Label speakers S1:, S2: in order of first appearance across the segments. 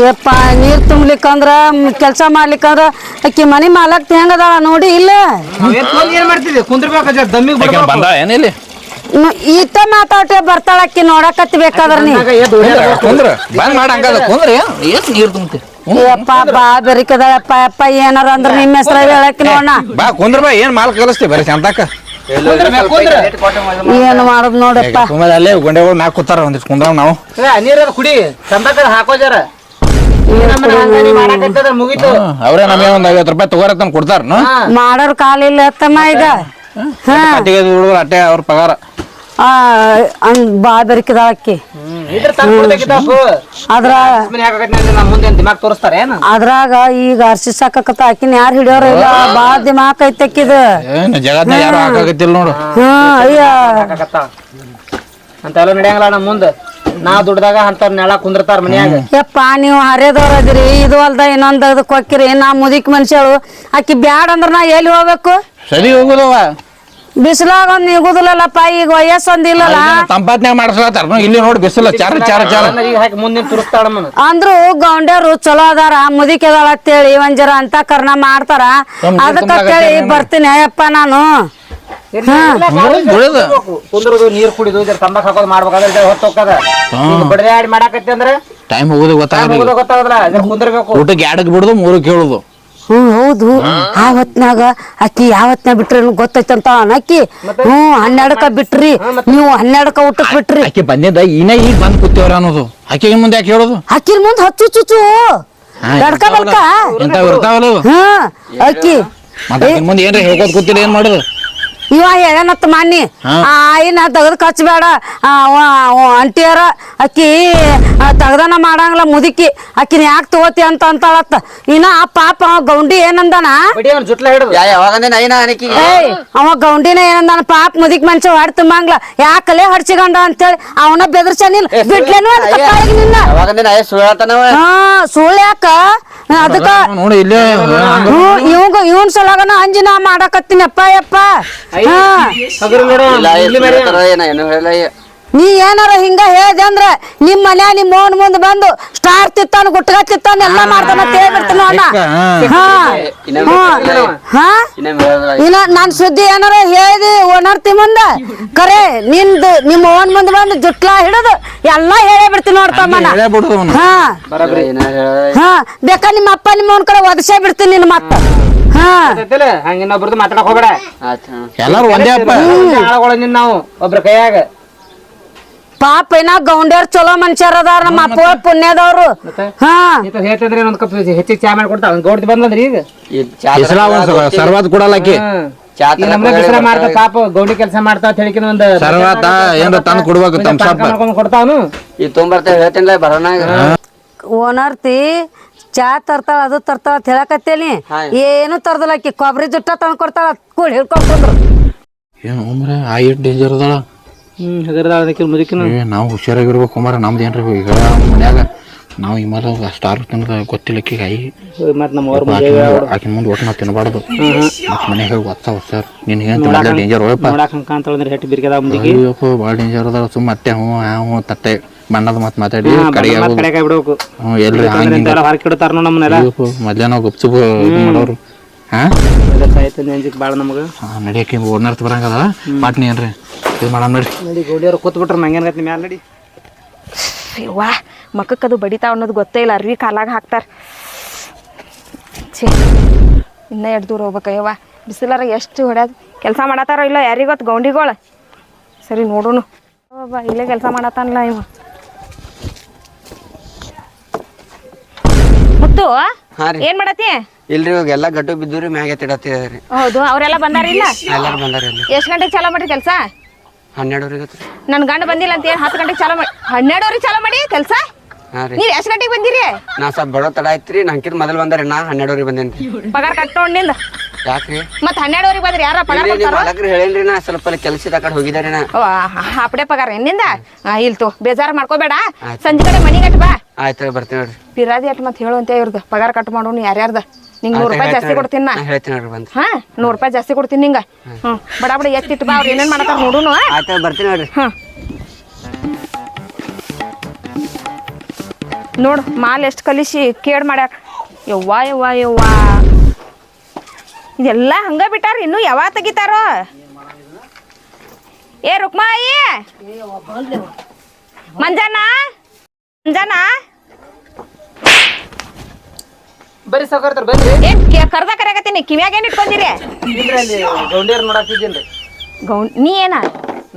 S1: ಯಪ್ಪ ನೀರ್ ತುಂಬ್ಲಿಕ್ಕಂದ್ರ ಕೆಲಸ ಮಾಡ್ಲಿಕ್ಕಂದ್ರ ಅಕ್ಕಿ ಮನಿ ಮಾಲಕ್ ಹೆಂಗದ ನೋಡಿ ಇಲ್ಲ.
S2: ಬಂದ ಏನಿಲ್ಲಿ
S1: ಈತ ಮಾತಾಡ್ತೇವೆ ಬರ್ತಾಳ ಅಕ್ಕಿ ನೋಡಕತ್ತಿ ಬೇಕಾದ್ರ.
S2: ಕುಂದ್ರ ಬಂದ್ ಮಾಡ ಹಂಗಲ್ಲ ಕುಂದ್ರ ಏನ್ ನೀರ್ ತುಂಬತಿ?
S1: ಯಪ್ಪ ಬಾ ಯಪ್ಪ ಏನಾರ ಅಂದ್ರ ನಿಮ್ಮ ಹೆಸರ ಹೇಳಕ್ ನೋಡ
S2: ಬಾ ಕುಂದ್ರ ಬಾ ಏನ್ ಮಾಲ್ ಕಲಿಸ್ತಿ ಬರೀ
S3: ಕುಂದ್ರ.
S1: ಏನ್ ಮಾಡೋದ್ ನೋಡಪ್ಪ.
S2: ಸುಮ್ಮನೆ ಗೊಂಡೆಗಳು ಮ್ಯಾಕ್ ಕೂತಾರ ಒಂದಿಷ್ಟು ಕುಂದ್ರ ನಾವು.
S3: ಕುಡಿ. ಚಂದಕರ ಹಾಕೋ ಜರ ಮುಗೀತು.
S2: ಅವ್ರೇ ನಮಗೆ ಒಂದ್ ಐವತ್ತು ರೂಪಾಯಿ ತಗೋರತ್ತನ್ ಕೊಡ್ತಾರ
S1: ಮಾಡೋರ್ ಕಾಲಿಲ್ಲ ಎತ್ತಮ್ಮ ಈಗ. ಹಾ.
S2: ಅಟ್ಟೆ ಅವ್ರ ಪಗಾರ.
S1: ಬಾ ಬೆರಿಕದಾಳ
S3: ಕೊಡ್ಬೇಕಿತ್ತು
S1: ಅದ್ರ ಅದ್ರಾಗ ಈಗ ಅರ್ಸಿ ಸಾಕತ್ತ ಆಕಿನ ಯಾರು ಹಿಡಿಯೋರ ಇಲ್ಲ. ಬಾ ದಿಮಾಕ್ ಅಯ್ಯ.
S3: ಹಾಕಕತ್ತಾವ ಅಂತೆಲ್ಲ ನಡೆಯಂಗಿಲ್ಲ ನಮ್ಮ ಮುಂದೆ. ನಾ ದುಡ್ದಾಗ ಅಂತ ನೆಲ ಕುಂದಿರ್ತಾರ ಮನ್ಯಾಗ.
S1: ಯಪ್ಪ ನೀವು ಹರಿಯದವ್ರದಿರಿ ಇದು ಅಲ್ದ ಇನ್ನೊಂದ್ ಅದಕ್ಕೆ ಹೊಕ್ಕಿರಿ ನಾ ಮುದಿಕ್ ಮನುಷ್ಯಳು. ಆಕಿ ಬ್ಯಾಡ ಅಂದ್ರ ನಾ ಎಲ್ಲಿ ಹೋಗ್ಬೇಕು?
S2: ಸರಿ ಹೋಗುದವ
S1: ಬಿಸಿಲಾಗ ಒಂದ್ ನಿಗುದಿಲ್ಲಲ್ಲಪ್ಪ ಈಗ ವಯಸ್ಸು ಒಂದ್ ಇಲ್ಲಲ್ಲ
S2: ತಂಪಾತ್ನ್ಯಾಗ ಮಾಡಿಸ್ಲತ್ತಾರ. ಇಲ್ಲಿ ನೋಡಿ ಬಿಸಿಲ ಚಾರ ಚಾರ ಚಾರ.
S3: ಮುಂದಿನ ತುರುಸ್ತಾಳ
S1: ಅಂದ್ರು ಗೌಂಡ್ಯರು ಚಲೋ ಅದಾರ ಮುದಿಕ್ ಅದಾಳ ಅಂತೇಳಿ ಒಂದ್ ಜರ ಅಂತ ಕರ್ನ ಮಾಡ್ತಾರ.
S2: ಸುಮ್ನೆ
S1: ಅದಕ್ಕ
S2: ಸುಮ್ನೆ
S1: ಅಂತೇಳಿ ಬರ್ತೀನಿ ಅಯ್ಯಪ್ಪ ನಾನು.
S3: ಕುಂದ್ರದು ನೀರ್ ಕುಡಿದು ಜರ ತಂಬಾಕ್ ಹಾಕೋದು ಮಾಡ್ಬೇಕಾದ್ರೆ ಹೊತ್ತೋಗ್ತದ ಬಡದೆ ಆಡಿ ಮಾಡಾಕತ್ತಿ ಅಂದ್ರೆ?
S2: ಟೈಮ್ ಹೋಗುದು ಗೊತ್ತಾಗಲ್ಲ ಊಟಕ್ಕೆ ಎರಡಕ್ಕೆ ಬಿಡುದು ಮೂರಕ್ಕೆ ಹೇಳುದು.
S1: ಹ್ಮ್ ಹೌದು. ಆ ಹೊತ್ನಾಗ ಅಕ್ಕಿ ಯಾವ ಹೊತ್ನಾಗ ಬಿಟ್ರಿ ಗೊತ್ತೈತಂತ ಅಕ್ಕಿ ಹ್ಮ್ ಹನ್ನೆರಡಕ್ಕ ಬಿಟ್ರಿ. ನೀವು ಹನ್ನೆರಡಕ್ಕ ಊಟಕ್ ಬಿಟ್ರಿ.
S2: ಆಕೆ ಬಂದಿದ್ದ ಇನ್ನ ಈಗ ಬಂದ್ ಕೂತೇವ್ರ ಅನ್ನೋದು. ಆಕೆಗೆ ಮುಂದೆ ಯಾಕೆ ಹೇಳೋದು?
S1: ಅಕ್ಕಿನ ಮುಂದೆ ಹಚ್ಚು ಚುಚು ತಡ್ಕ ಬಲ್ಕ
S2: ಇಂಥವ್ ಇರ್ತಾವಲ್ಲ.
S1: ಹ್ಮ್ ಅಕ್ಕಿ.
S2: ಮತ್ತೆ ಮುಂದೆ ಏನ್ರ ಹೇಳ್ಕೊತ ಕೂತಿಲ್ಲ ಏನ್ ಮಾಡುದು?
S1: ಇವ ಹೇಳನತ್ತ ಮಾನ್ನಿ. ಆ ಆಯಿನ ತೆಗೆದು ಕಚ್ಚಬೇಡ ಅಂಟಿಯರ ಅಕ್ಕಿ ತಗದನ ಮಾಡಂಗಿಲ್ಲ ಮುದುಕಿ. ಅಕ್ಕಿನ ಯಾಕೆ ತಗೋತಿ ಅಂತ ಅಂತಾಳತ್ತ. ಇನ್ನ ಆ ಪಾಪ ಅವ ಗೌಂಡಿ ಏನಂದಾನ?
S3: ಬಡಿ
S1: ಏಯ್ ಅವ ಗೌಂಡಿನ ಏನಂದಾನ? ಪಾಪ ಮುದಿಕ್ ಮನುಷ್ಯ ಹೊಡ್ ತುಂಬಂಗ್ಲ ಯಾಕಲೆ ಹಡ್ಸಿಕೊಂಡ ಅಂತೇಳಿ ಅವನ ಬೆದರ್ಸನಿಲ್ಲ ಬಿಟ್ಲೇನು ಬಿಡ್ಲೇನು ಸುಳ್ಳ ನಿನ್ನ ಹಾ ಸುಳ್ಳು ಯಾಕ? ಅದಕ್ಕ
S2: ನೋಡಿ ಇಲ್ಲೇ
S1: ಇವನ್ ಸಲಗನ ಅಂಜಿನ ಮಾಡಕತ್ತಿನಪ್ಪ ಅಪ್ಪ ಯಪ್ಪ ನೀ ಏನಾರ ಹಿಂಗ ಹೇಳ್ದೆ ಅಂದ್ರ ನಿಮ್ ಮನೆ ನಿಮ್ ಮೋನ್ ಮುಂದ್ ಬಂದು ಸ್ಟಾರ್ ತಿತ್ತಾನ ಗುಟ್ಗ ತಿತ್ತಾನ ಎಲ್ಲಾ ಮಾಡ್ತಾನ ಹೇಳಿ ಹೇಳ್ಬಿಡ್ತಾನ ಇನ್ನ ನಾನ್ ಸುದ್ದಿ ಏನಾರ ಹೇಳಿ ಓನರ್ತಿ ಮುಂದ? ಕರೆ ನಿಂದು ನಿಮ್ ಓನ್ ಮುಂದ್ ಬಂದು ಜುಟ್ಲಾ ಹಿಡದು ಎಲ್ಲಾ ಹೇಳೇ ಬಿಡ್ತೀನಿ ನೋಡ್ತಮ್ಮನ ಹಾ. ಹಾ. ಬೇಕಾ ನಿಮ್ಮ ಅಪ್ಪ ನಿಮ್ಮ ಓನ್ ಕಡೆ ಒದಸೇ ಬಿಡ್ತೀನಿ ನಿನ್ ಮತ್ತ
S3: ಹಂಗ ಇನ್ನೊಬ್ರದ್ದು ಮಾತಾಡಕ್ ಹೋಗ್ಬೇಡ.
S2: ಎಲ್ಲಾರು ಒಂದೇ ಅಪ್ಪ
S3: ನಾವು ಒಬ್ರ ಕೈಯಾಗ.
S1: ಪಾಪ ಏನ ಗೌಂಡ್ಯಾರ್ ಚಲೋ ಮನುಷ್ಯರ ಅದಾರ ನಮ್ಮ ಅಪ್ಪ ಪುಣ್ಯದವ್ರು. ಹಾ.
S3: ಹೇಳ್ತಿದ್ರೆ ಒಂದ್ ಕಪ್ ಹೆಚ್ಚಿಗೆ ಚಾ ಮಾಡಿ ಕೊಡ್ತಾವ ಗೌಡ್ತಿ ಬಂದ್ರಿ ಈಗ. ಸರ್ವಾದ ಬಿಸ್ರ ಮಾಡ್ತಾವ ಪಾಪ ಗೌಡಿ ಕೆಲಸ ಮಾಡ್ತಾವ ಹೇಳಿಕಿನ ಒಂದ್
S2: ಸರ್ವಾತ ಏನ್ರ ತಂದ್ ಕೊಡ್ಬೇಕು
S3: ಕೊಡ್ತಾವನು.
S4: ಈ ತೊಂಬರ್ತೇವೆ ಹೇಳ್ತೀನಿ ಬರೋಣ
S1: ಓನರ್ತಿ ಚಾ ತರ್ತಾಳ ಅದು ತರ್ತಾಳ ಅಂತ ಹೇಳಕತ್ತೇನಿ. ಏನು ತರ್ದಲ್ಲ ಆಕಿ ಕೊಬ್ಬರಿ ಜುಟ್ಟ ತಂದು ಕೊಡ್ತಾಳ ಕೂಡ ಹಿಡ್ಕೊಂಡ್ರು
S2: ಏನು ಉಮ್ರ ಆ ಡೇಂಜರ್ ಅದಾಳ?
S3: ಹ್ಮ್ ಅದಕ್ಕೆ ಮುದುಕಿನ.
S2: ಏ ನಾವು ಹುಷಾರಾಗಿರ್ಬೇಕು ಕುಮಾರ ನಮ್ದು ಏನ್ರಿ ಈಗ? ಮನ್ಯಾಗ ನಾವು ಈ ಮರ ಸ್ಟಾರ್ ತಿನ್ನದ ಗೊತ್ತಿಲ್ಲ ಆಕಿಗೆ ಆಯಿ
S3: ನಮ್ಮ ಅವ್ರ
S2: ಆಕಿನ ಮುಂದೆ ಒಟ್ಟು ನಾವು ತಿನ್ನಬಾರ್ದು ಮತ್ತ್ ಮನ್ಯಾಗ ಗೊತ್ತಾವ ಸರ್ ನಿನ್ ಏನ್ ಡೇಂಜರ್ ಹೋಯಪ್ಪ
S3: ನೋಡಾಕ ಅಂದ್ರೆ ಹೆಟ್ಟಿ ಬಿರ್ಗದ ಮುಂದಿಗೆ
S2: ಅಯ್ಯಪ್ಪ ಭಾಳ ಡೇಂಜರ್ ಅದಾಳ. ಸುಮ್ಮ ಅತ್ತೆ ಹ್ಞೂ ಆ ಹ್ಞೂ ತಟ್ಟೆ ಬಣ್ಣದ ಮತ್ತೆ ಮಾತಾಡಿ ಕಡೆಗೆ ಬಿಡಬೇಕು
S3: ಕಡೆ ಕೈ ಬಿಡ್ಬೇಕು
S2: ಹ್ಞೂ ಎಲ್ರಿ ಹಂಗೆ
S3: ನಮ್ಮನ್ನೆಲ್ಲ.
S2: ಮೊದ್ಲೇ ನಾವು ಮಾಡೋರು. ಹಾ?
S3: ಸಾಯ್ತು ಅಂಜಿಕ್ ಬಾಳ ನಮಗ.
S2: ಹಾಂ ನಡಿಯಕ್ಕೆ ಓಡ್ನರ್ತ ಬರಂಗದ? ಪಾಟ್ನಿ ಏನ್ರಿ? ಇದು ಮಾಡಮ್ ನಡಿ.
S3: ನಡಿ ಗೌಡಿಯವ್ರು ಕೂತ್ ಬಿಟ್ರ ಮಂಗೇನ್ ಮ್ಯಾಲ ನಡಿ.
S5: ವಾ ಮಕ್ಕಕ್ಕದು ಬಡಿತಾವ ಅನ್ನೋದು ಗೊತ್ತೇ ಇಲ್ಲ ಅರ್ವಿ ಕಾಲಾಗ ಹಾಕ್ತಾರ. ಛೇ ಇನ್ನೂ ಎಷ್ಟು ದೂರ ಹೋಗ್ಬೇಕಯ್ಯವ್ವ ಬಿಸಿಲಾರ ಎಷ್ಟು ಹೊಡ್ಯಾದ. ಕೆಲಸ ಮಾಡತ್ತಾರೋ ಇಲ್ಲ ಯಾರಿಗೊತ್ತು ಗೌಂಡಿಗೋಳ? ಸರಿ ನೋಡೋಣ ಬಾ ಇಲ್ಲೇ ಕೆಲಸ ಮಾಡತ್ತಾನಲ್ಲ ಇವ
S4: ಹಾ ರೀ.
S5: ಏನ್ ಮಾಡತಿ
S4: ಇಲ್ರಿ ಇವಾಗ ಎಲ್ಲ ಗಟ್ಟು ಬಿದ್ದು ಮ್ಯಾಗ ಎತ್ತಿಡತ್ತಿದ್ರಿ
S5: ಹೌದು ಅವರೆಲ್ಲ ಬಂದಾರಿಲ್ಲ
S4: ಎಲ್ಲಾರು ಬಂದಾರಿ ಇಲ್ಲಿ
S5: ಎಷ್ಟು ಗಂಟೆಗೆ ಚಾಲೂ ಮಾಡಿ ಕೆಲಸ?
S4: ಹನ್ನೆರಡುವರೆಗೆ
S5: ನನ್ನ ಗಂಡ ಬಂದಿಲ್ಲ ಅಂತ ಏನ್ ಹತ್ತು ಗಂಟೆಗೆ ಚಾಲೂ ಮಾಡಿ ಹನ್ನೆರಡುವರೆಗೆ ಚಾಲೂ ಮಾಡಿ ಕೆಲಸ?
S4: ಹಾ ರೀ.
S5: ನೀವು ಎಷ್ಟು ಗಂಟೆಗೆ ಬಂದಿರಿ?
S4: ನಾ ಸ್ವಲ್ಪ ಬಡೋ ತಡ ಐತ್ರಿ ನಂಕಿದ್ ಮೊದಲು ಬಂದಾರಿ ನಾ ಹನ್ನೆರಡುವರೆಗೆ ಬಂದೇನ್ರಿ
S5: ಪಗಾರ ಕಟ್ಟೋಣಿಂದ
S4: ಯಾಕ್ರಿ
S5: ಮತ್ತೆ ಹನ್ನೆರಡುವರೆಗೆ ಬಂದ್ರಿ ಯಾರ ಪಗಾರ
S4: ಇಲ್ರಿ ನೀವು
S5: ಕೊಡ್ತಾರೋ?
S4: ಮಾಲಕ್ರಿ ಹೇಳೇನ್ರಿ ನಾ ಸ್ವಲ್ಪ ಕೆಲ್ಸದ ಕಡೆ ಹೋಗಿದಾರಿ ನಾ.
S5: ಓ, ಅಪ್ಪಡೆ ಪಗಾರ ಏನಿಂದ ಇಲ್ ತೋ ಬೇಜಾರ್ ಮಾಡ್ಕೋಬೇಡ. ಸಂಜೆ ಕಡೆ ಮನಿ ಕಟ್ಟ ಬಾ.
S4: ಆಯ್ತು ಬರ್ತೀನಿ ನೋಡ್ರಿ.
S5: ಪಿರಾದಿ ಅಟ್ ಮತ್ತೆ ಹೇಳು ಅಂತ ಇವ್ರದ್ದು ಪಗಾರ ಕಟ್ ಮಾಡೋನು ಯಾರ್ಯಾರ್ದ? ನಿಂಗೆ ನೂರು ರೂಪಾಯಿ ಜಾಸ್ತಿ ಕೊಡ್ತೀನಿ ನಾ.
S4: ನಾ ಹೇಳ್ತೀನಿ ನೋಡ್ರಿ ಬಂದು.
S5: ಹಾ ನೂರು ರೂಪಾಯಿ ಜಾಸ್ತಿ ಕೊಡ್ತೀನಿ ನಿಂಗೆ. ಹ್ಞೂ ಬಡ ಬಡ ಎತ್ತಿಟ್ಟು ಬಾ ಅವ್ರು ಏನೇನು ಮಾಡತ್ತಾರ ನೋಡುನು
S4: ಆಯ್ತು ಬರ್ತೀನಿ ನೋಡ್ರಿ.
S5: ಹಾಂ ನೋಡು ಮಾಲ್ ಎಷ್ಟು ಕಲಿಸಿ ಕೇಡ್ ಮಾಡ್ಯಾರ. ಯವ್ವ ಯವ್ವ ಯವ್ವಾ. ಇದೆಲ್ಲ ಹಂಗ ಬಿಟ್ಟಾರ ಇನ್ನು ಯಾವಾಗ ತೆಗಿತಾರೋ? ಏ ರುಕ್ಮಾಯಿ! ಮಂಜಾನ ಮಂಜಾನ?
S3: ಬರ್ರಿ ಸಾವುಕಾರ್ತಾರ ಬರ್ರಿ.
S5: ಏನ್ ಕರ್ದ ಕರೆಯಕತ್ತೀನಿ? ಕಿವ್ಯಾಗ ಏನ್ ಇಟ್ಕೊಂಡಿರಿ
S3: ಇಲ್ರಿ ಅಲ್ಲಿ ಗೌಂಡಿಯರ್ ನೋಡಾಕ್ತಿದ್ದೀನಿ
S5: ಗೌಂಡ್ ನೀ ಏನ?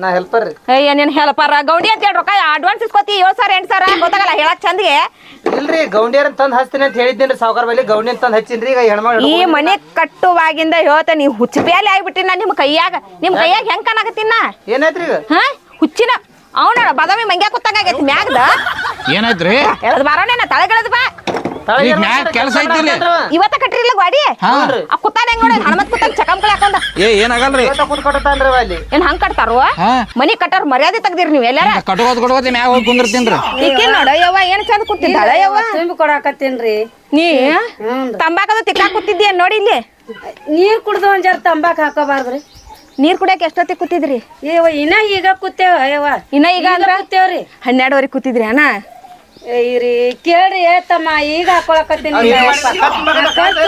S3: ನಾ ಹೆಲ್ಪರ್ ರೀ.
S5: ಅಯ್ಯ ನೀನ್ ಹೇಳಪ್ಪಾರ ಗೌಂಡಿ ಅಂತ ಹೇಳಿ ರೊಕ್ಕ ಅಡ್ವಾನ್ಸ್ ಇಸ್ಕೊತಿ ಏಳು ಸಾವಿರ ಎಂಟು ಸಾವಿರ? ಗೊತ್ತಾಗಲ್ಲ ಹೇಳಕ್ ಚಂದಿಗೆ.
S3: ಇಲ್ರಿ ಗೌಂಡಿಯರ್ ತಂದ್ ಹಚ್ತೀನಿ ಅಂತ ಹೇಳಿದ್ದೀನಿ ಸಾವುಕಾರ ಬಲ್ಲಿ. ಗೌಂಡಿ ತಂದು ಹಚ್ಚಿನ್ರಿ ಈಗ ಹೆಣ್ಮಗಳು
S5: ಈ ಮನೆ ಕಟ್ಟುವಾಗಿಂದ ಹೇಳ್ತ ನೀವು ಹುಚ್ಚಪ್ಯಾಲಿ ಆಗ್ಬಿಟ್ಟಿನ ನಿಮ್ ಕೈಯಾಗ ನಿಮ್ ಕೈಯಾಗ ಹೆಂಗ್ ನಾ
S3: ಏನಾಯ್ತ್ರಿ ಈಗ?
S5: ಹಾ? ಹುಚ್ಚಿನ ಅವನ ಬದಾಮಿ ಮಂಗ್ಯಾ ಕೂತಂಗಾಗೈತಿ ಮ್ಯಾಗ್ದ?
S2: ಏನಾಯ್ತ್ರಿ?
S5: ಎಳದ್ ಬಾರೋನೇನ ತಳಗೆಳದ್ ಬಾ.
S2: ಈಗ ಮ್ಯಾಗ್ ಕೆಲಸ ಕೆಲ್ಸ
S5: ಇವತ್ತ ಕಟ್ಟಿರಿಲ್ಲ ಗಾಡಿ ಆ ಕುತ್ತಾನ ಹೆಂಗ್ ನೋಡಿ ಹಣಮತ್ ಕುತ್ತಾನ ಚಕಂಕಳಿ ಹಾಕೊಂಡ.
S2: ಏ ಏನಾಗಲ್ರಿ?
S3: ಇವತ್ತ ಕುಂತ್ ಕೊಟ್ಟತಾನ್ರಿ ಅವ ಅಲ್ಲಿ.
S5: ಏನ್ ಹಂಗ್ ಕಟ್ತಾರೋ?
S2: ಹಾ.
S5: ಮನಿ ಕಟ್ಟೋರ್ ಮರ್ಯಾದೆ ತೆಗ್ದಿರಿ ನೀವು ಎಲ್ಲಾರ.
S2: ಕಟ್ಕೋತ್ ಕಟ್ಕೋತಿ ಮ್ಯಾಗ ಹೋಗಿ ಕುಂದಿರ್ತೀನ್ರಿ.
S5: ಈಕಿನ್ ನೋಡ ಯವ್ವ ಏನ್ ಚಂದ ಕೂತಿದ್ದಾಳ ಯವ್ವ.
S1: ತುಂಬಿ ಕೊಡಾಕತ್ತೀನ್ರಿ.
S5: ನೀ? ತಂಬಾಕದ ತಿಕ್ಕಾಕ್ ಕುತ್ತಿದ್ದೀಯ ನೋಡಿ ಇಲ್ಲಿ?
S1: ನೀರ್ ಕುಡ್ದು ಒಂದ್ ಜರ ತಂಬಾಕ್ ಹಾಕೋಬಾರ್ದ್ರಿ.
S5: ನೀರ್ ಕುಡಿಯಕ್ಕೆ ಎಷ್ಟೊತ್ತಿ ಕೂತಿದ್ರಿ?
S1: ಏವ ಇನ್ನ ಈಗ ಕೂತೇವ ಅಯ್ಯವ
S5: ಇನ್ನ ಈಗ ಅಂದ್ರ?
S1: ಕೂತೇವ್ರಿ
S5: ಹನ್ನೆರಡುವರೆಗೆ ಕೂತಿದ್ರಿ ಅಣ್ಣ?
S1: ಇರಿ ಕೇಳ್ರಿ ಏತಮ್ಮ ತಮ್ಮ ಈಗ ಹಾಕೊಳಕತ್ತೀನಿ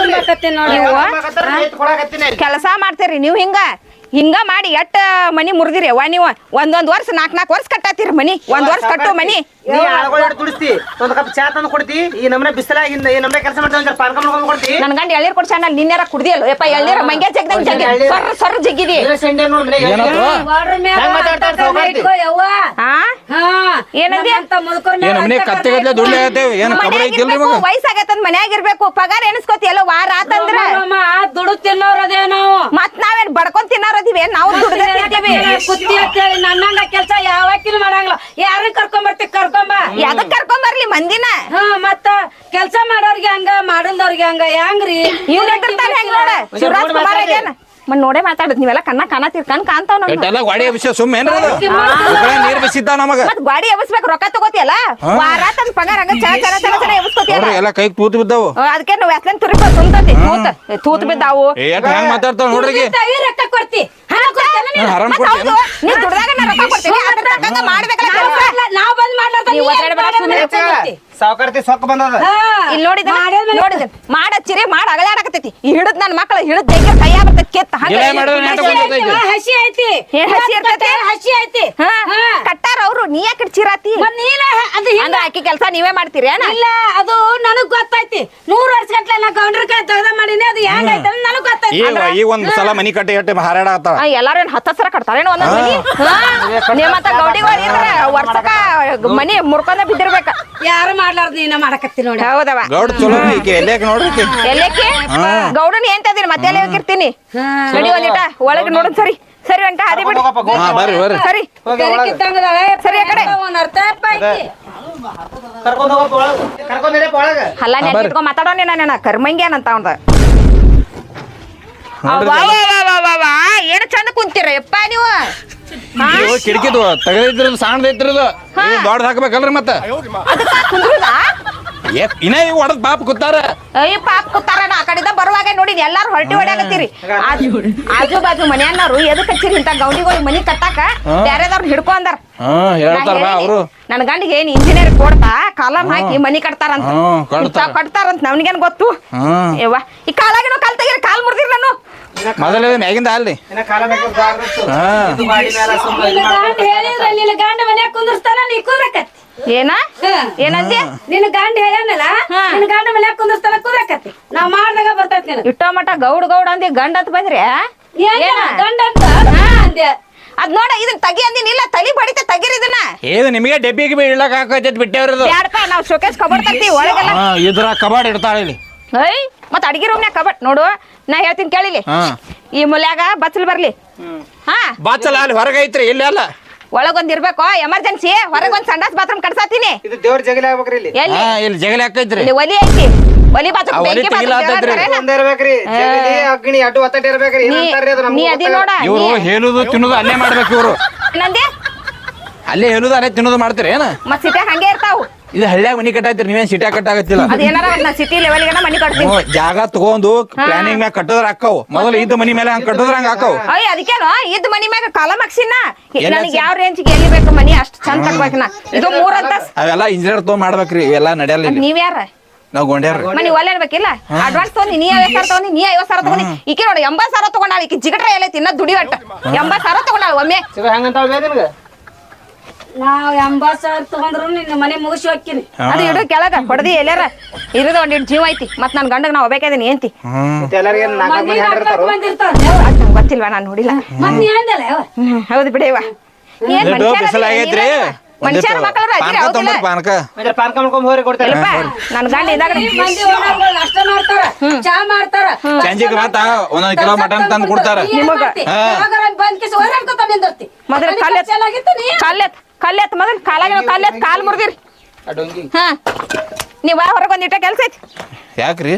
S1: ತುಂಬಾಕತ್ತೀನಿ ನೋಡಿ
S5: ಕೆಲಸ ಮಾಡ್ತೀರಿ ನೀವು ಹಿಂಗ ಹಿಂಗ ಮಾಡಿ ಎಟ್ಟ ಮನಿ ಮುರಿದಿರಿ ಅವ್ವ ನೀವು ಒಂದೊಂದ್ ವರ್ಷ ನಾಲ್ಕು ನಾಲ್ಕು ವರ್ಷ ಕಟ್ಟತ್ತೀರಿ ಮನಿ ಒಂದ್ ವರ್ಷ ಕಟ್ಟು. ಮನಿ.
S3: ನೀ ಆಳ್ಗೊಳ್ ಹಿಡ್ದ್ ತುಡಿಸ್ತಿ ಒಂದ್ ಕಪ್ ಚಾ ತಂದು ಕೊಡ್ತಿ ಈ ನಮ್ನೆ ಬಿಸಿಲಾಗಿಂದ ಈ ನಮ್ನೆ ಕೆಲಸ ಮಾಡ್ತಾ ಒಂದ್ ಪಾನ್ಕ ಮಾಡ್ಕೊಂಡ್ ಕೊಡ್ತಿ
S5: ನನ್ ಗಂಡ ಎಳ್ನೀರ್ ನಿನ್ನೆರ ಕುಡ್ದಿಯಲ್ಲ? ಯಪ್ಪ ಎಳ್ನೀರ ಮಂಗ್ಯ ಜಗ್ದಂಗ್ ಜಗ್ಗಿ. ಜಗ್ಗಿದಿ.
S3: ಸೆಂಡೆ
S5: ಮನ್ಯಾಗ ಇರ್ಬೇಕು ಪಗಾರ ಎಣಿಸ್ಕೋತಿ ಎಲ್ಲ ವಾರ ಆತಂದ್ರ?
S1: ದುಡು ತಿನ್ನೋರದೇ ನಾವು.
S5: ಮತ್ ನಾವೇನ್ ಬಡ್ಕೊಂಡ್ ತಿನ್ನಾರದಿವಿ ನಾವು ದುಡ್ದ
S1: ನನ್ನ ಕೆಲ್ಸ ಯಾವಕ್ಕಿನ ಮಾಡಂಗಿಲ್ಲ. ಯಾರನ್ನ ಕರ್ಕೊಂಡ್ ಬರ್ತಿ ಕರ್ಕೊಂಬ.
S5: ಯಾವ್ದಕ್ ಕರ್ಕೊಂಡ್ ಬರ್ಲಿ ಮಂದಿನ?
S1: ಹಾ ಮತ್ತ ಕೆಲ್ಸ ಮಾಡೋರ್ಗೆ ಹಂಗ ಮಾಡಲ್ದವ್ರಿಗೆ ಹಂಗ. ಹೆಂಗ್ರಿ?
S5: ಇವ್ನ ಹೆಂಗಿರ್ತಾನೆ ಹೆಂಗ್ ನೋಡ? ಶಿವರಾಜ್ ಕುಮಾರ್ ಆಗ್ಯಾನ. ಮನ್ ನೋಡೇ ಮಾತಾಡದ್ ನೀವೆಲ್ಲ ಕಣ್ಣ ಕಾಣತಿರ್ ಕಣ್ ಕಾಣ್ತಾವ್ ನಮ್ಗೆ.
S2: ಎಟ್ಟೆಲ್ಲ ಗಾಡಿ ವಿಷಯ ಸುಮ್ಮ ಏನ್ರಿ ಅದು? ನೀರ್ ಬಿಸಿದ್ದ ನಮಗ.
S5: ಮತ್ ಗಾಡಿ ಎಬ್ಸ್ಬೇಕು ರೊಕ್ಕ ತಗೋತಿಯಲ್ಲ? ವಾರ ತನ್ ಪಗಾರ ಹಂಗ ಚರ ಚರ ಚರ ಚರ ಎಬ್ಸ್ಕೋತಿಯಲ್ಲ
S2: ನೋಡ್ರಿ ಎಲ್ಲ ಕೈಗೆ ತೂತ್ ಬಿದ್ದಾವು.
S5: ಅದಕ್ಕೆ ನಾವು ವ್ಯಾಸ್ಲನ್ ತುರಿಪ ತೂತ್ ಬಿದ್ದಾವು.
S2: ಏ ಹೆಂಗ್ ಮಾತಾಡ್ತಾವ ನೋಡ್ರಿ ಈಕಿ.
S1: ರೊಕ್ಕ ಕೊಡ್ತಿ. ಹಣ ಕೊಡ್ತೇನ ನೀನು?
S2: ಏನ್ ಹರಾಮ್
S5: ಮತ್ತ್ ನೀ ದುಡ್ದಾಗ ನಾ ರೊಕ್ಕ ಕೊಡ್ತೀನಿ. ಅದ್ರ ತಕ್ಕಂಗ ಮಾಡ್ಬೇಕಲ್ಲ
S1: ನಾವ್
S5: ಕೆಲ್ಸ.
S1: ಮಾಡ್ಲ- ನಾವ್ ಬಂದ್ ಮಾಡ್ಲಾರ್ದ ನೀ
S5: ಒತ್ತಾಡ?
S3: ಸಾವುಕಾರ್ತಿ ಸೊಕ್ಕ ಬಂದದ.
S5: ಇಲ್ಲಿ ನೋಡಿದ? ಮಾಡ ಚಿರಿ ಮಾಡ ಅಗಲಾಡಕತ್ತೈತಿ. ಈ ಹಿಡಿದ್ ನನ್ ಮಕ್ಳು ಹಿಡಿದ್ ಕೆತ್ತ?
S1: ಹಸಿ ಐತಿ, ಹಸಿ
S5: ಏನ್ ಹಸಿ ಇರ್ತೈತಿ?
S1: ಹಸಿ ಐತಿ
S5: ಹಾ.
S1: ಹಾ.
S5: ಕಟ್ಟಾರ ಅವ್ರು ನೀ ಯಾಕೆ ಚಿರಾತಿ?
S1: ಮತ್ತ್ ನೀನ ಅದು ಹಿಂಗ
S5: ಅಂದ್ರ ಆಕಿ ಕೆಲ್ಸ ನೀವೇ ಮಾಡ್ತೀರಿ ಏನ?
S1: ಇಲ್ಲ ಅದು ನನಗ್ ಗೊತ್ತೈತಿ ನೂರ್ ವರ್ಷ ಗಟ್ಲೆ ನಾ ಗೌಂಡ್ರ ಕೈ ತೆಗ್ದ ಮಾಡಿನಿ ಅದು ಹೆಂಗೈತೆ ನನಗ್ ಗೊತ್ತೈತಿ
S2: ಈಗ ಈಗ ಒಂದ್ ಸಲ ಮನಿ ಕಟ್ಟಿ ಹಾರಾಡ ಆತಾಳ
S5: ಆ, ಎಲ್ಲಾರು ಏನ್ ಹತ್ತ ಸರ ಕಟ್ತಾರೇನು ಒಂದೊಂದ್ ಮನಿ? ನಿಮ್ಮಂತ ಗೌಡಿಗಳು ಇದ್ರ ವರ್ಷಕ್ಕ ಮನಿ ಮುರ್ಕೊಂಡ ಬಿದ್ದಿರ್ಬೇಕ.
S1: ಯಾರು ಮಾಡ್ಲಾರ್ದು ನೀನ ಮಾಡಕತ್ತಿ ನೋಡಿ.
S5: ಹೌದವ.
S2: ಗೌಡ ಚಲೋ ಈಕಿ ಎಲ್ಲೇಕ್ ನೋಡ್ರಿ
S5: ಗೌಡನ್ ಏನ್ ತದೀನಿ ಮತ್ತೆ ಎಲ್ಲ ಹೋಗಿರ್ತೀನಿ? ನಡಿ ಒಂದಿಟ ಒಳಗೆ ನೋಡೋದ್ ಸರಿ. ಸರಿ ಒಂಟ ಹಾದಿ ಬಿಡಿ. ಸರಿ. ಸರಿ ಆ ಕಡೆ.
S1: ಒಂದ್ ಅರ್ಥ ಅಪ್ಪ ಐತಿ.
S3: ಕರ್ಕೊಂಡ್ ಹೋಗಪ್ಪ ಒಳಗ ಕರ್ಕೊಂಡ್ ನಡಿಯಪ್ಪ ಒಳಗ
S5: ಹಲ್ಲ ನೆಟ್ಟಿಟ್ಕೊಂಡ್ ಮಾತಾಡೋಣ ನನ್ನ ಕರ್ಮಂಗಿ ಏನಂತ ಅವಂದ ಏನು ಚಂದ ಕುಂತೀರ? ಯಪ್ಪ ನೀವು?
S2: ಇವು ಕಿಟಕಿದು ತೆಗದಿದ್ರದು ಸಣ್ಣದೈತ್ರದು ದೊಡ್ಡ ಹಾಕ್ಬೇಕಲ್ರಿ ಮತ್ತ?
S5: ಅದಕ್ಕ ಕುಂದ್ರುದ?
S2: ಏ ಇನ್ನ ಈಗ ಹೊಡೆದ್ ಪಾಪ ಕೂತಾರ.
S5: ಅಯ್ಯ ಪಾಪ ಆ ಕಡೆದ ಬರುವಾಗ ನೋಡಿ ಎಲ್ಲಾರು ಹೊರಟಿ ಹೊಡ್ಯಾಕತ್ತೀರಿ. ಆಜು ಬಾಜು ಮನೆಯನ್ನರು ಎದಕ್ ಹಚ್ಚಿರಿ ಇಂತ ಗೌಂಡಿಗಳು ಮನಿ ಕಟ್ಟಾಕ? ಬ್ಯಾರೆದವ್ರು ಹಿಡ್ಕೊಂಡಾರ
S2: ಹಾ ಹೇಳ್ತಾರ ಬಾ ಅವರು.
S5: ನನ್ ಗಂಡಿಗೆ ಏನ್ ಇಂಜಿನಿಯರ್ ಕೊಡ್ತಾ ಕಾಲಂ ಹಾಕಿ ಮನಿ ಕಟ್ತಾರಂತ. ಕಟ್ತಾರಂತ ನವನಿಗೇನ್ ಗೊತ್ತು? ಯವ್ವ ಈ ಕಾಲಾಗಿನ ಕಾಲ್ ತೆಗೀರಿ ಕಾಲ್ ಮುರ್ದಿರಿ ನಾನು.
S2: ಮೊದಲೇ ಮ್ಯಾಗಿಂದ ಅಲ್ಲಿ
S1: ಗಂಡ ನಿನ್ನ ಗಂಡ ಮನ್ಯಾಗ ಕುಂದಿರ್ತಾನ ನೀ ಕುಂದ್ರಕತ್ತಿ.
S5: ಏನ. ಏನಂದಿ?
S1: ನಿನ್ನ ಗಂಡ
S5: ಹೇಳನಲ್ಲ.
S1: ನಿನ್ನ ಗಂಡ ಮನ್ಯಾಗ ಕುಂದಿರ್ತಾನ ಕುಂದ್ರಕತ್ತಿ. ನಾವ್ ಮಾಡ್ದಾಗ ಬರ್ತೈತಿ ನಿನಗ.
S5: ಇಟ್ಟೋ ಮಟ ಗೌಡ್ ಗೌಡ್ ಅಂದಿ ಗಂಡ ಅಂತ ಬಂದ್ರಿ
S1: ಏನ? ಗಂಡ ಅಂತ? ಹಾ. ಅಂದೆ.
S5: ಅದ್ ನೋಡ ಇದನ್ ತಗಿ ಅಂದಿನ ಇಲ್ಲ ತಲಿ ಬಡಿತ ತಗಿರಿ ಇದನ್ನ.
S2: ಇದು ನಿಮಗೆ ಡೆಬ್ಬಿಗೆ ಬಿ ಇಳ್ಳಕ್ ಹಾಕೈತಿ ಬಿಟ್ಟೇವ್ರಿ ಇದು
S5: ಬ್ಯಾಡಪ್ಪ ನಾವ್ ಶೋಕೇಸ್ ಕಬಾಡ್ ತರ್ತೀವಿ ಒಳಗೆಲ್ಲ.
S2: ಇದ್ರ ಕಬಾಡ್ ಇರ್ತಾಳೆ ಇಲ್ಲಿ.
S5: ಐ ಮತ್ ಅಡಿಗೆ ರೂಮ್ನ್ಯಾಗ ಕಬಡ್. ನೋಡು ನಾ ಹೇಳ್ತೀನಿ ಕೇಳಿಲಿ. ಈ ಮುಲ್ಯಾಗ ಬಚ್ಚಲ್ ಬರ್ಲಿ. ಹಾ.
S2: ಬಚ್ಚಲ ಅಲ್ಲಿ ಹೊರಗೈತ್ರಿ ಇಲ್ಲ ಇಲ್ಲಿ ಅಲ್ಲ
S5: ಒಳಗೊಂದ್ ಇರ್ಬೇಕು ಎಮರ್ಜೆನ್ಸಿ ಹೊರಗೊಂದ್ ಸಂಡಾಸ್ ಬಾತ್ರೂಮ್ ಕಟ್ಸಾತೀನಿ.
S3: ಇದು ದೇವ್ರ ಜಗಲಿ ಆಗ್ಬೇಕ್ರಿ ಇಲ್ಲಿ.
S5: ಎಲ್ಲಿ?
S2: ಹಾ ಇಲ್ಲಿ ಜಗಲಿ ಹಾಕೈತ್ರಿ.
S5: ಇಲ್ಲಿ ಒಲಿ ಐತಿ. ಒಲಿ
S2: ಬಾತ್ರೂಮ್ ಒಲಿ
S5: ಬೆಂಕಿ ಬಾಜು
S2: ತೆಗಿಲ ಆತೈತ್ರಿ.
S5: ಆಡ್ತಾರೇನ?
S3: ಒಂದೇ ಇರ್ಬೇಕ್ರಿ. ಜಗಲಿ ಅಗ್ನಿ ಅಡ್ಡು ಒತ್ತಟ ಇರ್ಬೇಕ್ರಿ.
S5: ನೀ
S3: ಏನಂತಾರ್ರಿ ಅದು
S5: ನೀ
S3: ನಮ್ಗೂ
S5: ಅದಿ
S3: ಗೊತ್ತಾಗಲ್ಲ.
S5: ನೋಡ
S2: ಇವ್ರು
S5: ನೀ-
S2: ಹೇಳುದು ತಿನ್ನುದು ಅಲ್ಲೇ ಮಾಡ್ಬೇಕು ಇವ್ರು.
S5: ನಂದೆ?
S2: ಅಲ್ಲೇ ಹೇಳುದು ಅಲ್ಲೇ ತಿನ್ನೋದು ಮಾಡ್ತೀರಿ ಏನ?
S5: ಮತ್ ಸಿಟ್ಯಾಗ ಹಂಗೆ
S2: ಇದು ಹಳ್ಳ್ಯಾಗ ಮನಿ ಕಟ್ಟಾಯ್ತಿರಿ ನೀವೇನ್ ಸಿಟಿ ಕಟ್ಟಾಗತ್ತಿಲ್ಲ
S5: ಅದ್ ಏನಾರ ಒಂದ್ ನಾ ಸಿಟಿ ಲೆವೆಲ್ಗೆ ಮನಿ ಕಟ್ತೀನಿ
S2: ಜಾಗ ತಗೊಂಡು ಪ್ಲಾನಿಂಗ್ ಮ್ಯಾಗ ಕಟ್ಟದ್ರ ಹಾಕವು. ಮೊದಲು ಇದ್ದ ಮನಿ ಮೇಲೆ ಹಂಗ ಕಟ್ಟದ್ರ ಹಂಗ ಹಾಕವು.
S5: ಅಯ್ಯ ಅದಕ್ಕೇನು ಇದ್ ಮನಿ ಮ್ಯಾಗ ಕಾಲ ಮಕ್ಸಿನ
S2: ಎಲ್ಲ
S5: ನನಗೆ ಯಾವ ರೇಂಜ್ಗೆ ಎಲ್ಲಿ ಬೇಕು ಮನಿ ಅಷ್ಟ್ ಚಂದ ನಾ. ಇದು ಮೂರಂತ
S2: ಅವೆಲ್ಲ ಇಂಜಿನಿಯರ್ ತಗೊಂಡ್ ಮಾಡ್ಬೇಕ್ರಿ ಇವೆಲ್ಲ ನಡೆಯಲ್ಲ ಇಲ್ಲಿ.
S5: ನೀವ್ ಯಾರ?
S2: ನಾವ್ ಗೊಂಡ್ಯಾರ.
S5: ಮನಿ ಒಲೆ ಅನ್ಬೇಕಿಲ್ಲ ಅಡ್ವಾನ್ಸ್ ತಗೊಂಡಿ ನೀ ಐವತ್ ಸಾವಿರ ತಗೊಂಡಿ ನೀ ಐವತ್ ಸಾವಿರ ತಗೊಂಡಿ. ಈಕಿ ನೋಡಿ ಎಂಬತ್ ಸಾವಿರ ತಗೊಂಡಾಳ ಈಕಿ ಜಿಗಟ್ರ ಎಲ್ಲ ತಿನ್ನ ದುಡಿ ಒಟ್ಟ ಎಂಬತ್ ಸಾವಿರ ತಗೊಂಡಾಳ ಒಮ್ಮೆ.
S3: ಸಿಗ ಹೆಂಗಂತ
S1: ನಾವ್ ಎಂಬತ್ ಸಾವಿರ ತಗೊಂಡ್ರು ನಿನ್ನ ಮನೆ ಮುಗಿಸಿ ಹೋಗ್ತೀನಿ.
S5: ಅದು ಇಡು ಕೆಳಗ ಹೊಡೆದಿ ಎಲ್ಲಾರ ಇರೋದು ಒಂದಿಟ್ಟು ಜೀವ ಐತಿ ಮತ್ ನನ್ ಗಂಡಗ್ ನಾ ಹೋಗ್ಬೇಕಾದೀನಿ ಏಂತಿ ಗೊತ್ತಿಲ್ವಾ ನಾನು ನೋಡಿಲ್ಲ. ಹೌದು ಬಿಡೇವ ಏನ್ ಮನುಷ್ಯರ ಮಕ್ಕಳು ನನ್ ಗಂಡ ಇದಾಗ
S1: ಚಾ ಮಾಡ್ತಾರ.
S2: ಸಂಜಿಗೆ ಮತ್ತ ಒಂದೊಂದ್ ಕಿಲೋ ಮಟನ್ ತಂದು ಕೊಡ್ತಾರ.
S5: ನಿಮಗ. ಮೊದಲ ಕಲ್ಲೆತ್ ಕಲ್ಲೆತ್ ಕಲ್ಲೆತ್ ಮೊದಲ್ ಕಾಲಾಗಿನ ಕಲ್ಲೆತ್ ಕಾಲ್ ಮುರಿದಿರಿ.
S3: ಆ ಡೊಂಗಿ.
S5: ಹಾ. ನೀವ್ ಬಾ ಹೊರಗೆ ಒಂದಿಟ್ಟ ಕೆಲ್ಸ ಐತಿ?
S2: ಯಾಕ್ರಿ?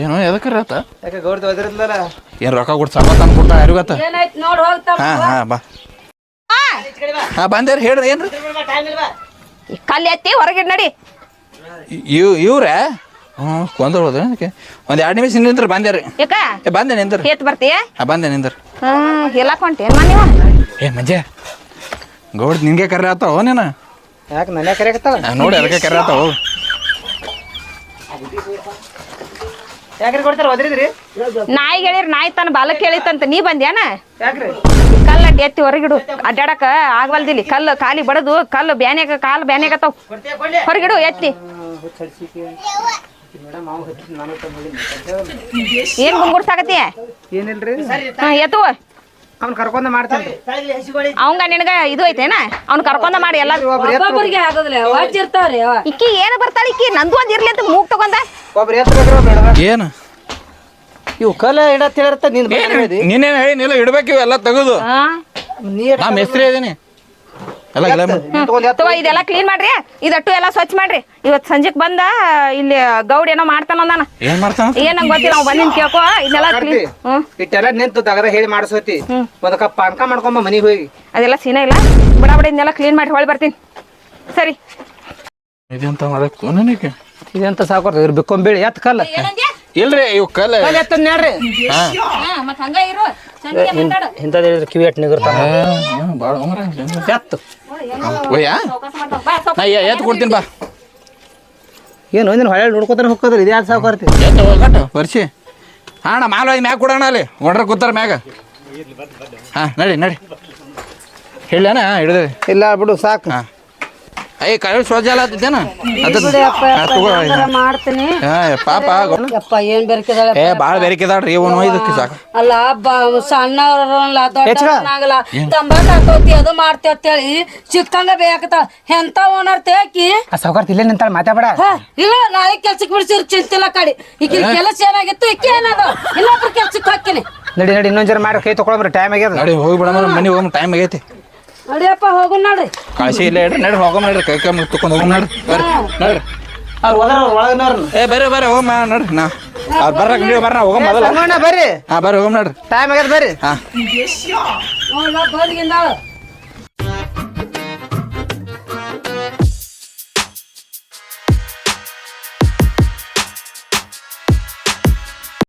S2: ಏನು ಎದಕ್ಕೆ ಆತ?
S3: ಯಾಕೆ ಗೌರ್ದ
S2: ಏನ್ ರೊಕ್ಕ ಕೊಟ್ಟು ಸಾಲ ತಂದು ಕೊಡ್ತಾರ ಯಾರಿಗತ್ತ
S1: ಏನಾಯ್ತು ನೋಡ್ ಹೋಗ್ತಾ
S2: ಹಾ ಹಾ ಬಾ. ಹಾ. ಬಂದೇರಿ ಹೇಳ್ರಿ ಏನ್ರಿ?
S5: ಕಲ್ಲು ಎತ್ತಿ ಹೊರಗೆ ನಡಿ.
S2: ಇವ್ ಇವ್ರೆ? ಹ್ಞೂ ಕೊಂದೋಳದು ಅದಕ್ಕೆ ಒಂದ್ ಎರಡು ನಿಮಿಷ ನಿಂತ್ರ ಬಂದೇರಿ.
S5: ಯಾಕ?
S2: ಏ ಬಂದೆ ನಿಂದ್ರ
S5: ಬರ್ತೀಯ?
S2: ಹಾ ಬಂದೆ ನಿಂದ್ರ
S5: ಹಾ ಎಲ್ಲ ಹೊಂಟೇನ್ ಮನೆ
S2: ಏ ಮಂಜೆ ಗೌಡ್ ನಿನ್ಗೆ ಕರೆ ಆತಾವ ನೀನ?
S3: ಯಾಕೆ ನನ್ನ ಕರೆ
S2: ಆ, ನೋಡಿ ಅದಕ್ಕೆ ಕರೆ ಆತಾವ
S3: ಯಾಕ್ರಿ ಕೊಡ್ತಾರ ಒದ್ರಿದ್ರಿ?
S5: ನಾಯಿ ಹೇಳಿರ್ ನಾಯಿ ತನ್ನ ಬಾಲಕ್ ಹೇಳಿತ್ತಂತ ನೀ ಬಂದ್ಯಾನ?
S3: ಯಾಕ್ರಿ?
S5: ಕಲ್ಲು ಅಡ್ಡಿ ಎತ್ತಿ ಹೊರಗಿಡು. ಅಡ್ಡಾಡಕ ಆಗ್ವಲ್ದಿಲ್ಲಿ. ಕಲ್ಲು ಕಾಲಿ ಬಡದು ಕಲ್ಲು ಬ್ಯಾನ್ಯಾಗ ಕಾಲು ಬ್ಯಾನ್ಯಾಗತ್ತಾವ ಹೊರಗಿಡು ಎತ್ತಿ. ಏನ್ ಗುಂಗುಡ್ಸಾಕತ್ತಿ
S3: ಏನಿಲ್ರಿ?
S5: ಎತ್ತುವ. ಎತ್ತು
S3: ಅವ್ನ್ ಕರ್ಕೊಂಡ ಮಾಡ್ತಾನೆ.
S5: ಅವಂಗ ನಿನಗ ಇದು ಐತೇನ? ಅವ್ನ ಕರ್ಕೊಂಡ ಮಾಡಿ ಎಲ್ಲ
S1: ಒಬ್ಬೊಬ್ಬರಿಗೆ ವಜ್ಜಿರ್ತಾವ್ರಿ ಯವ್ವ.
S5: ಇಕ್ಕಿ ಏನು ಬರ್ತಾಳ ಇಕ್ಕಿ? ನಂದು ಒಂದ್ ಇರ್ಲಿ ಅಂತ ಮೂಗ್ ತಗೊಂಡ?
S3: ಒಬ್ರು
S2: ಏನು?
S3: ಇವು ಕಲ ಇಡತ್ ಹೇಳಿರ್ತ ನಿಂದ
S2: ನೀನೇನು ಹೇಳಿ ನೀಲ್ಲ ಇಡ್ಬೇಕು ಇವೆಲ್ಲ ತೆಗೆದು.
S5: ಹಾ
S3: ನೀರ್
S2: ನಾ ಮೇಸ್ತ್ರಿ ಇದೀನಿ. ಎಲ್ಲ
S5: ಇದೆಲ್ಲ ಕ್ಲೀನ್ ಮಾಡ್ರಿ. ಇದಟ್ಟು ಎಲ್ಲ ಸ್ವಚ್ಛ ಮಾಡ್ರಿ. ಇವತ್ ಸಂಜೆಕ್ ಬಂದ ಇಲ್ಲಿ ಗೌಡ್ ಏನೋ ಮಾಡ್ತಾನ ಅಂದಾನ.
S2: ಏನ್ ಮಾಡ್ತಾನ?
S5: ಏನ್ ನಂಗೆ ಗೊತ್ತಿಲ್ಲ ನಾವು ಬಂದಿನ್ ಕೇಳ್ಕೊ ಇದೆಲ್ಲ ಕ್ಲೀನ್ ಹ್ಮ್.
S3: ಇಟ್ಟೆಲ್ಲ ನಿಂತು ತಗದ ಹೇಳಿ ಮಾಡಿಸೋತಿ. ಒಂದ್ ಕಪ್ ಪಾನ್ಕ ಮಾಡ್ಕೊಂಬ ಮನಿಗೆ ಹೋಗಿ.
S5: ಅದೆಲ್ಲ ಸೀನ ಇಲ್ಲ. ಬಡ ಬಡ ಇದನ್ನೆಲ್ಲ ಕ್ಲೀನ್ ಮಾಡಿ ಹೊಳ್ ಬರ್ತೀನಿ. ಸರಿ.
S2: ಇದೆಂತ ಮಾಡಕ್ಕೆ ನನಗೆ
S3: ಇದೆಂತ ಸಾಕೋರ್ ಇವ್ರು ಬಿಕ್ಕೊಂಬೇಳಿ ಎತ್ ಕಲ್ಲ.
S2: ಇಲ್ರಿ ಇವ್ ಕಲ್ಲ.
S3: ಕಲ್ ಎತ್ತ ನೋಡ್ರಿ.
S2: ಹಾ.
S5: ಮತ್ ಹಂಗ ಇರು.
S3: ಇಂಥದ್ದು ಹೇಳಿದ್ರೆ ಕಿವಿ ಎಟ್ ನಿಗಿರ್ತಾವ
S2: ಭಾಳ
S3: ಎತ್ತು.
S2: ಒಯ್ಯ ನಾ ಎತ್ ಕೊಡ್ತೀನಿ ಬಾ.
S3: ಏನು ಒಂದಿನ ಹೊಳೆ ನೋಡ್ಕೋತಾನೆ ಹೋಗ್ತದ್ರಿ ಇದು ಯಾವ್ದು ಸಾಕೋರ್ತಿ
S2: ಎತ್ ಹೋಗಟ್ಟು ಬರ್ಸಿ ಹಾಂ ನಾ ಮಾಲ್ ಒಯ್ದು ಮ್ಯಾಗ ಕೊಡೋಣ ಅಲ್ಲಿ. ಒಡ್ರ ಕೂತಾರ ಮ್ಯಾಗ. ಹಾಂ ನಡಿ ನಡಿ. ಹೇಳಣ ಹಿಡಿದ್ರಿ.
S3: ಇಲ್ಲ ಬಿಡು ಸಾಕು.
S2: ಹಾ. ಅಯ್ಯ ಕೈ ಸೋಜಾಲ ಆತಿದ್ದೇನ
S1: ಯಪ್ಪ, ಯಪ್ಪ, ಹೆಂಗಾರ ಮಾಡ್ತೀನಿ.
S2: ಪಾಪ
S1: ಯಪ್ಪ ಏನ್ ಬೆರ್ಕಿದಾಳೆ
S2: ಏ ಭಾಳ ಬೆರಿಕಿದಾಳ್ರಿ ಇವನು ಇದಕ್ಕೆ ಸಾಕು.
S1: ಅಲ್ಲ ಸಣ್ಣವ್ರಲ್ಲ ದೊಡ್ಡವ್ರನ್ನಾಗಲ್ಲ ತಂಬಾಕ್ ಹಾಕೋತಿ ಅದು ಮಾಡ್ತಿ ಅಂತೇಳಿ ಸಿಕ್ಕಂಗ ಬೇಕತ್ತಾಳ. ಎಂತ ಓನರ್ ತೇಕಿ?
S3: ಆ ಸಾಕೋರ್ತಿ ಇಲ್ಲೇ ನಿಂತಾಳ ಮಾತಾಡ
S1: ಇಲ್ಲ ನಾಳೆ ಕೆಲ್ಸಕ್ಕೆ ಬಿಡಿಸಿರ್ ಚಿಂತಿಲ್ಲ ಕಡಿ. ಈಗ ಕೆಲಸ ಏನಾಗಿತ್ತು ಈಕಿ ಏನದು? ಇನ್ನೊಬ್ರು ಕೆಲ್ಸಕ್ಕೆ ಹಾಕಿನಿ
S3: ನಡಿ ನಡಿ ಇನ್ನೊಂದ್ ಜರ ಮಾಡಿ ಕೈ ತಗೊಳಬ್ರಿ ಟೈಮ್ ಆಗ್ಯದ.
S2: ನಡಿ ಹೋಗಿ ಬಿಡಮ್ಮ ಮನೆ ಹೋಗಮ್ ಟೈಮ್ ಆಗೈತಿ.
S1: ನಡಿಯಪ್ಪ ಹೋಗು ನೋಡ್ರಿ.
S2: ಕಾಶಿ ಇಲ್ಲ ಇಡ್ರಿ ನಡಿ ಹೋಗ ನಡ್ರಿ ಕೈ ಕೈ ಮುತ್ಕೊಂಡು ಹೋಗಿ ನಡ್ರಿ. ಬರ್ರಿ ನಡ್ರಿ.
S3: ಅವ್ರು ಹೋದ್ರ ಒಳಗಿನವ್ರನ್ನ
S2: ಏ ಬರ್ರಿ ಬರ್ರಿ ಹೋಗಮ್ಮ ನಡ್ರಿ ನಾ. ಅವ್ರು ಬರ್ರಕ್ ನೀವು ಬರ್ರ ಹೋಗಮ್ ಮೊದಲ
S3: ಬರ್ರಿ.
S2: ಹಾ ಬರ್ರಿ ಹೋಗಮ್ ನಡ್ರಿ.
S3: ಟೈಮ್ ಆಗ್ಯದ ಬರ್ರಿ.
S2: ಹಾ.